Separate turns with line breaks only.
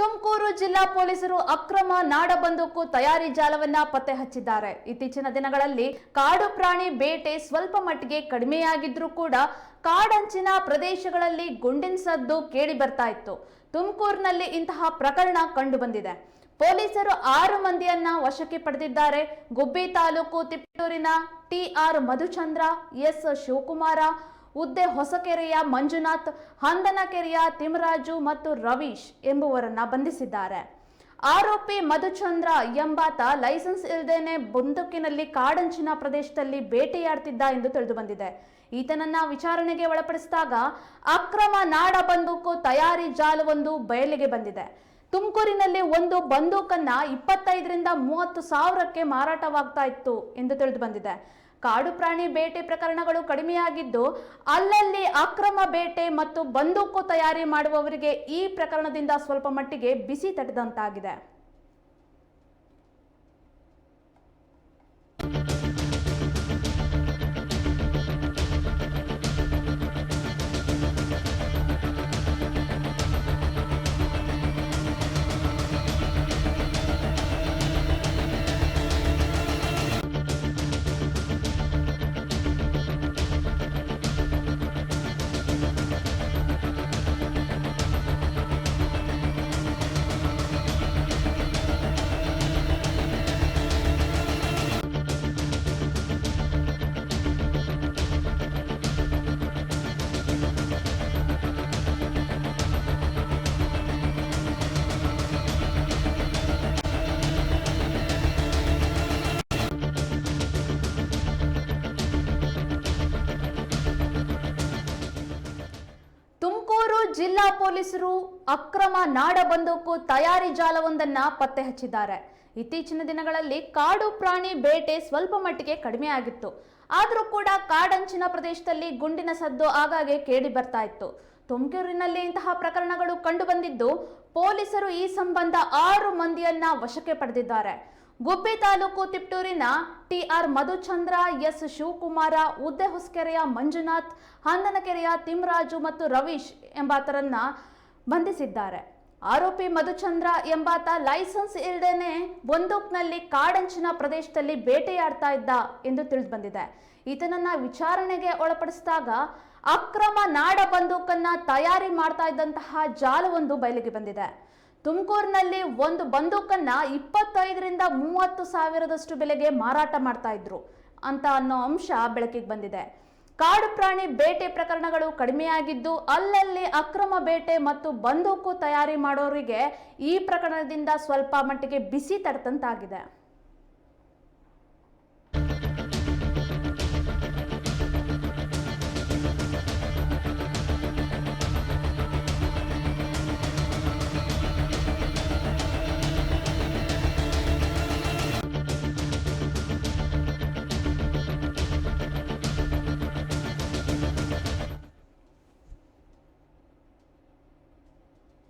ತುಮಕೂರು ಜಿಲ್ಲಾ ಪೊಲೀಸರು ಅಕ್ರಮ ನಾಡ ಬಂದೂಕು ತಯಾರಿ ಜಾಲವನ್ನ ಪತ್ತೆ ಹಚ್ಚಿದ್ದಾರೆ. ಇತ್ತೀಚಿನ ದಿನಗಳಲ್ಲಿ ಕಾಡು ಪ್ರಾಣಿ ಬೇಟೆ ಸ್ವಲ್ಪ ಮಟ್ಟಿಗೆ ಕಡಿಮೆಯಾಗಿದ್ರೂ ಕೂಡ ಕಾಡಂಚಿನ ಪ್ರದೇಶಗಳಲ್ಲಿ ಗುಂಡಿನ ಸದ್ದು ಕೇಳಿ ಬರ್ತಾ ಇತ್ತು. ತುಮಕೂರಿನಲ್ಲಿ ಇಂತಹ ಪ್ರಕರಣ ಕಂಡು ಬಂದಿದೆ. ಪೊಲೀಸರು ಆರು ಮಂದಿಯನ್ನ ವಶಕ್ಕೆ ಪಡೆದಿದ್ದಾರೆ. Gubbi taluk ತಿಪ್ಪೂರಿನ T R Madhuchandra, S Shivakumara ಉದ್ದೆ ಹೊಸಕೆರೆಯ ಮಂಜುನಾಥ್, ಹಂದನಕೆರೆಯ ತಿಮರಾಜು ಮತ್ತು ರವೀಶ್ ಎಂಬುವರನ್ನ ಬಂಧಿಸಿದ್ದಾರೆ. ಆರೋಪಿ ಮಧುಚಂದ್ರ ಎಂಬಾತ ಲೈಸೆನ್ಸ್ ಇಲ್ಲದೇನೆ ಬಂದೂಕಿನಲ್ಲಿ ಕಾಡಂಚಿನ ಪ್ರದೇಶದಲ್ಲಿ ಬೇಟೆಯಾಡ್ತಿದ್ದ ಎಂದು ತಿಳಿದು ಬಂದಿದೆ ಈತನನ್ನ ವಿಚಾರಣೆಗೆ ಒಳಪಡಿಸಿದಾಗ ಅಕ್ರಮ ನಾಡ ಬಂದೂಕು ತಯಾರಿ ಜಾಲವೊಂದು ಬಯಲಿಗೆ ಬಂದಿದೆ. ತುಮಕೂರಿನಲ್ಲಿ ಒಂದು ಬಂದೂಕನ್ನ ಇಪ್ಪತ್ತೈದರಿಂದ ಮೂವತ್ತು ಸಾವಿರಕ್ಕೆ ಮಾರಾಟವಾಗ್ತಾ ಇತ್ತು ಎಂದು ತಿಳಿದು ಬಂದಿದೆ ಕಾಡು ಪ್ರಾಣಿ ಬೇಟೆ ಪ್ರಕರಣಗಳು ಕಡಿಮೆಯಾಗಿದ್ದು, ಅಲ್ಲಲ್ಲಿ ಅಕ್ರಮ ಬೇಟೆ ಮತ್ತು ಬಂದೂಕು ತಯಾರಿ ಮಾಡುವವರಿಗೆ ಈ ಪ್ರಕರಣದಿಂದ ಸ್ವಲ್ಪ ಮಟ್ಟಿಗೆ ಬಿಸಿ ತಟ್ಟಿದಂತಾಗಿದೆ ಜಿಲ್ಲಾ ಪೊಲೀಸರು ಅಕ್ರಮ ನಾಡ ಬಂದೂಕು ತಯಾರಿ ಜಾಲವೊಂದನ್ನ ಪತ್ತೆ ಹಚ್ಚಿದ್ದಾರೆ. ಇತ್ತೀಚಿನ ದಿನಗಳಲ್ಲಿ ಕಾಡು ಪ್ರಾಣಿ ಬೇಟೆ ಸ್ವಲ್ಪ ಮಟ್ಟಿಗೆ ಕಡಿಮೆ ಆಗಿತ್ತು. ಆದರೂ ಕೂಡ ಕಾಡಂಚಿನ ಪ್ರದೇಶದಲ್ಲಿ ಗುಂಡಿನ ಸದ್ದು ಆಗಾಗ್ಗೆ ಕೇಳಿ ಬರ್ತಾ ಇತ್ತು. ತುಮಕೂರಿನಲ್ಲಿ ಇಂತಹ ಪ್ರಕರಣಗಳು ಕಂಡು ಬಂದಿದ್ದು ಪೊಲೀಸರು ಈ ಸಂಬಂಧ ಆರು ಮಂದಿಯನ್ನ ವಶಕ್ಕೆ ಪಡೆದಿದ್ದಾರೆ. Gubbi taluk ತಿಪ್ಟೂರಿನ T R Madhuchandra, S. Shivakumara, ಉದ್ದೆ ಹೊಸಕೆರೆಯ ಮಂಜುನಾಥ್, ಹಂದನಕೆರೆಯ ತಿಮ್ರಾಜು ಮತ್ತು ರವೀಶ್ ಎಂಬಾತರನ್ನ ಬಂಧಿಸಿದ್ದಾರೆ. ಆರೋಪಿ ಮಧುಚಂದ್ರ ಎಂಬಾತ ಲೈಸೆನ್ಸ್ ಇಲ್ಲದೇನೆ ಬಂದೂಕ್ನಲ್ಲಿ ಕಾಡಂಚಿನ ಪ್ರದೇಶದಲ್ಲಿ ಬೇಟೆಯಾಡ್ತಾ ಇದ್ದ ಎಂದು ತಿಳಿದು ಬಂದಿದೆ. ಈತನನ್ನ ವಿಚಾರಣೆಗೆ ಒಳಪಡಿಸಿದಾಗ ಅಕ್ರಮ ನಾಡ ಬಂದೂಕನ್ನ ತಯಾರಿ ಮಾಡ್ತಾ ಇದ್ದಂತಹ ಜಾಲವೊಂದು ಬಯಲಿಗೆ ಬಂದಿದೆ. ತುಮಕೂರಿನಲ್ಲಿ ಒಂದು ಬಂದೂಕನ್ನ ಇಪ್ಪತ್ತೈದರಿಂದ ಮೂವತ್ತು ಸಾವಿರದಷ್ಟು ಬೆಲೆಗೆ ಮಾರಾಟ ಮಾಡ್ತಾ ಇದ್ರು ಅಂತ ಅನ್ನೋ ಅಂಶ ಬೆಳಕಿಗೆ ಬಂದಿದೆ. ಕಾಡು ಪ್ರಾಣಿ ಬೇಟೆ ಪ್ರಕರಣಗಳು ಕಡಿಮೆಯಾಗಿದ್ದು ಅಲ್ಲಲ್ಲಿ ಅಕ್ರಮ ಬೇಟೆ ಮತ್ತು ಬಂದೂಕು ತಯಾರಿ ಮಾಡೋರಿಗೆ ಈ ಪ್ರಕರಣದಿಂದ ಸ್ವಲ್ಪ ಮಟ್ಟಿಗೆ ಬಿಸಿ ತಡೆದಂತಾಗಿದೆ.